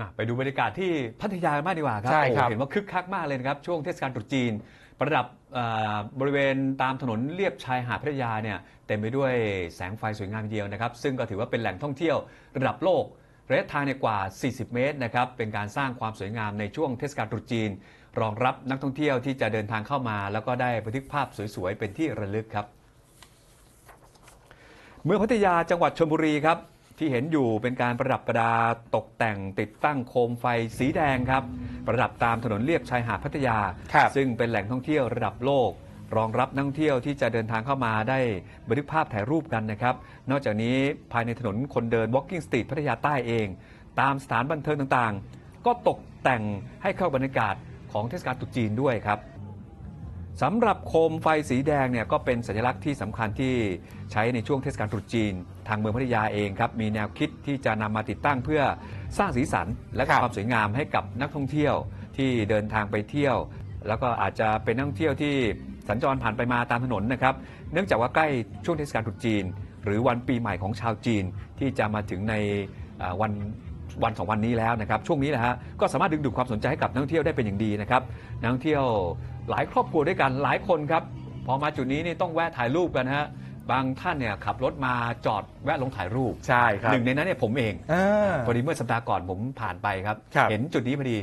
อะไปดูบรรยากาศที่พัทยากันมากดีกว่าครับใช่ครับ โอ้เห็นว่าคึกคักมากเลยนะครับ ช่วงเทศกาลตรุษจีน ประดับอ่าบริเวณตามถนนเลียบชายหาดพัทยาเนี่ยเต็มไปด้วยแสงไฟสวยงามทีเดียวนะครับ ซึ่งก็ถือว่าเป็นแหล่งท่องเที่ยวระดับโลกระยะทางเนี่ยกว่า 40 เมตรนะครับเป็นการสร้างความสวยงามในช่วงเทศกาลตรุษจีน รองรับนักท่องเที่ยวที่จะเดินทางเข้ามา แล้วก็ได้บันทึกภาพสวยๆเป็นที่ระลึกครับ เมืองพัทยาจังหวัดชลบุรีครับ ที่เห็นอยู่เป็นการประดับประดาตกแต่งติดตั้งโคมไฟสีแดงครับ ประดับตามถนนเลียบชายหาดพัทยา ครับซึ่งเป็นแหล่งท่องเที่ยวระดับโลก รองรับนักท่องเที่ยวที่จะเดินทางเข้ามาได้บันทึกภาพถ่ายรูปกันนะครับ นอกจากนี้ภายในถนนคนเดิน Walking Street พัทยาใต้เอง ตามสถานบันเทิงต่างๆ ก็ตกแต่งให้เข้าบรรยากาศของเทศกาลตรุษจีนด้วยครับ สำหรับโคมไฟสีแดงเนี่ยก็เป็นสัญลักษณ์ที่สำคัญที่ใช้ในช่วงเทศกาลตรุษจีน ทางเมืองพัทยาเองครับมีแนวคิดที่จะนำมาติดตั้งเพื่อสร้างสีสันและความสวยงามให้กับนักท่องเที่ยวที่เดินทางไปเที่ยว แล้วก็อาจจะเป็นนักท่องเที่ยวที่สัญจรผ่านไปมาตามถนนนะครับ เนื่องจากว่าใกล้ช่วงเทศกาลตรุษจีน หรือวันปีใหม่ของชาวจีนที่จะมาถึงในวันวันสองวันนี้แล้วนะครับช่วงนี้นะฮะก็สามารถดึงดูดความสนใจให้กับนักท่องเที่ยวได้เป็นอย่างดีนะครับนักท่องเที่ยว หลายครอบครัวด้วยกันหลายคนครับ พอมาจุดนี้นี่ต้องแวะถ่ายรูปกันฮะบางท่านเนี่ยขับรถมาจอดแวะลงถ่ายรูปใช่ครับหนึ่งในนั้นเนี่ยผมเองอ่าพอดีเมื่อสัปดาห์ก่อนผมผ่านไปครับครับเห็นจุดนี้พอดี